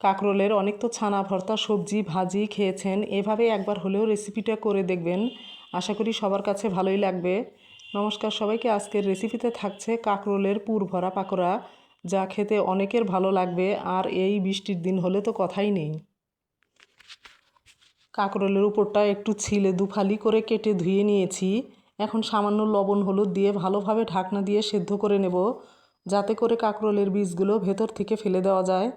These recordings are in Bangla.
কাঁকরোলের অনেক তো ছানা, ভর্তা, সবজি, ভাজি খেয়েছেন। এভাবে একবার হলেও রেসিপিটা করে দেখবেন। আশা করি সবার কাছে ভালোই লাগবে। নমস্কার সবাইকে। আজকের রেসিপিতে থাকছে কাঁকরোলের পুর ভরা পাকোড়া, যা খেতে অনেকের ভালো লাগবে, আর এই বৃষ্টির দিন হলে তো কথাই নেই। কাঁকরোলের উপরটা একটু ছিলে দুফালি করে কেটে ধুয়ে নিয়েছি। এখন সামান্য লবণ, হলুদ দিয়ে ভালোভাবে ঢাকনা দিয়ে সেদ্ধ করে নেব, যাতে করে কাঁকরোলের বীজগুলো ভেতর থেকে ফেলে দেওয়া যায়।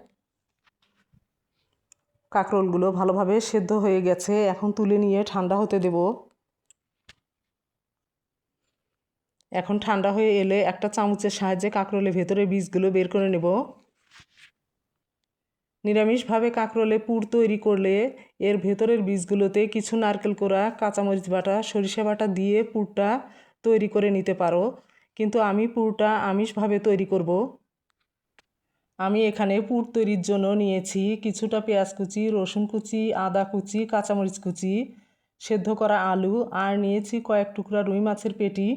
কাঁকরোলগুলো ভালোভাবে সেদ্ধ হয়ে গেছে, এখন তুলে নিয়ে ঠান্ডা হতে দেব। এখন ঠান্ডা হয়ে এলে একটা চামচের সাহায্যে কাঁকরোলের ভেতরে বীজগুলো বের করে নেব। নিরামিষভাবে কাঁকরোলে পুর তৈরি করলে এর ভেতরের বীজগুলোতে কিছু নারকেল কোড়া, কাঁচামরিচ বাটা, সরিষা বাটা দিয়ে পুরটা তৈরি করে নিতে পারো। কিন্তু আমি পুরটা আমিষভাবে তৈরি করব। আমি এখানে পুর তৈরির জন্য নিয়েছি কিছুটা পেঁয়াজ কুচি, রসুন কুচি, আদা কুচি, কাঁচামরিচ কুচি, সেদ্ধ করা আলু, আর নিয়েছি কয়েক টুকরা রুই মাছের পেটি।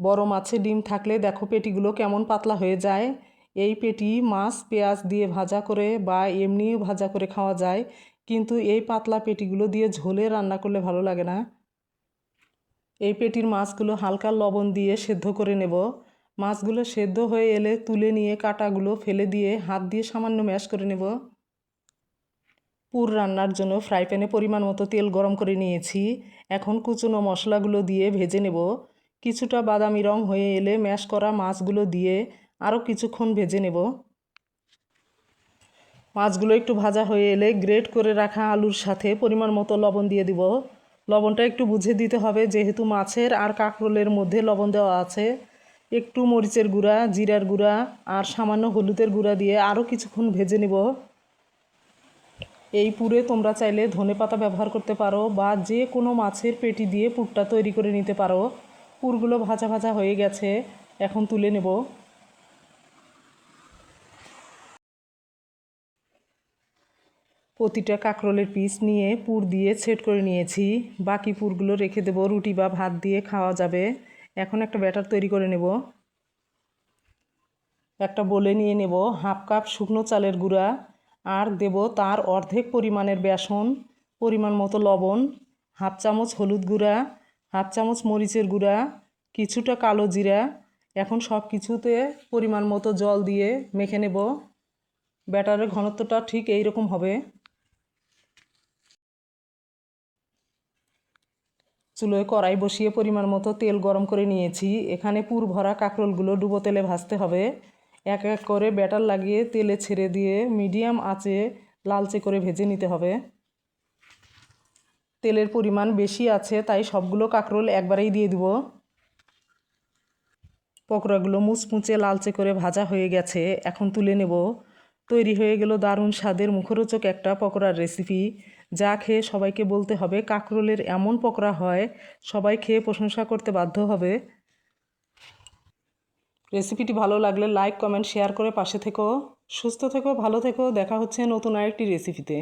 বড় মাছের ডিম থাকলে দেখো পেটিগুলো কেমন পাতলা হয়ে যায়। এই পেটি মাছ পেঁয়াজ দিয়ে ভাজা করে বা এমনিও ভাজা করে খাওয়া যায়, কিন্তু এই পাতলা পেটিগুলো দিয়ে ঝোলে রান্না করলে ভালো লাগে না। এই পেটির মাছগুলো হালকা লবণ দিয়ে সেদ্ধ করে নেব। মাছগুলো সেদ্ধ হয়ে এলে তুলে নিয়ে কাটাগুলো ফেলে দিয়ে হাত দিয়ে সামান্য ম্যাশ করে নেব। পুর রান্নার জন্য ফ্রাই প্যানে পরিমাণ মতো তেল গরম করে নিয়েছি। এখন কুচনো মশলাগুলো দিয়ে ভেজে নেব। কিছুটা বাদামি রং হয়ে এলে ম্যাশ করা মাছগুলো দিয়ে আরও কিছুক্ষণ ভেজে নেব। মাছগুলো একটু ভাজা হয়ে এলে গ্রেট করে রাখা আলুর সাথে পরিমাণ মতো লবণ দিয়ে দিব। লবণটা একটু বুঝে দিতে হবে যেহেতু মাছের আর কাঁকরোলের মধ্যে লবণ দেওয়া আছে। একটু মরিচের গুঁড়া, জিরার গুঁড়া আর সামান্য হলুদের গুঁড়া দিয়ে আরও কিছুক্ষণ ভেজে নেব। এই পুরে তোমরা চাইলে ধনে পাতা ব্যবহার করতে পারো বা যে কোনো মাছের পেটি দিয়ে পুরটা তৈরি করে নিতে পারো। পুরগুলো ভাজা ভাজা হয়ে গেছে, এখন তুলে নেব। প্রতিটা কাঁকরোলের পিস নিয়ে পুর দিয়ে সেট করে নিয়েছি। বাকি পুরগুলো রেখে দেবো, রুটি বা ভাত দিয়ে খাওয়া যাবে। এখন একটা ব্যাটার তৈরি করে নেব। একটা বলে নিয়ে নেব হাফ কাপ শুকনো চালের গুঁড়া আর দেব তার অর্ধেক পরিমাণের বেসন, পরিমাণ মতো লবণ, হাফ চামচ হলুদ গুঁড়া, হাফ চামচ মরিচের গুঁড়া, কিছুটা কালো জিরা। এখন সব কিছুতে পরিমাণ মতো জল দিয়ে মেখে নেব। ব্যাটারের ঘনত্বটা ঠিক এই রকম হবে। চুলোয় কড়াই বসিয়ে পরিমাণ মতো তেল গরম করে নিয়েছি। এখানে পুর ভরা কাঁকরোলগুলো ডুবো তেলে ভাজতে হবে। এক এক করে ব্যাটার লাগিয়ে তেলে ছেড়ে দিয়ে মিডিয়াম আঁচে লালচে করে ভেজে নিতে হবে। তেলের পরিমাণ বেশি আছে, তাই সবগুলো কাঁকরোল একবারেই দিয়ে দিব। পকোড়াগুলো মুচমুচে লালচে করে ভাজা হয়ে গেছে, এখন তুলে নেব। তৈরি হয়ে গেল দারুণ স্বাদের মুখরোচক একটা পকোড়ার রেসিপি যা খেয়ে সবাইকে বলতে হবে কাকরোলের এমন পকোড়া হয়, সবাই খেয়ে প্রশংসা করতে বাধ্য হবে। রেসিপিটি ভালো লাগলে লাইক কমেন্ট শেয়ার করে পাশে থেকো। সুস্থ থেকো, ভালো থেকো। দেখা হচ্ছে নতুন আরেকটি রেসিপিতে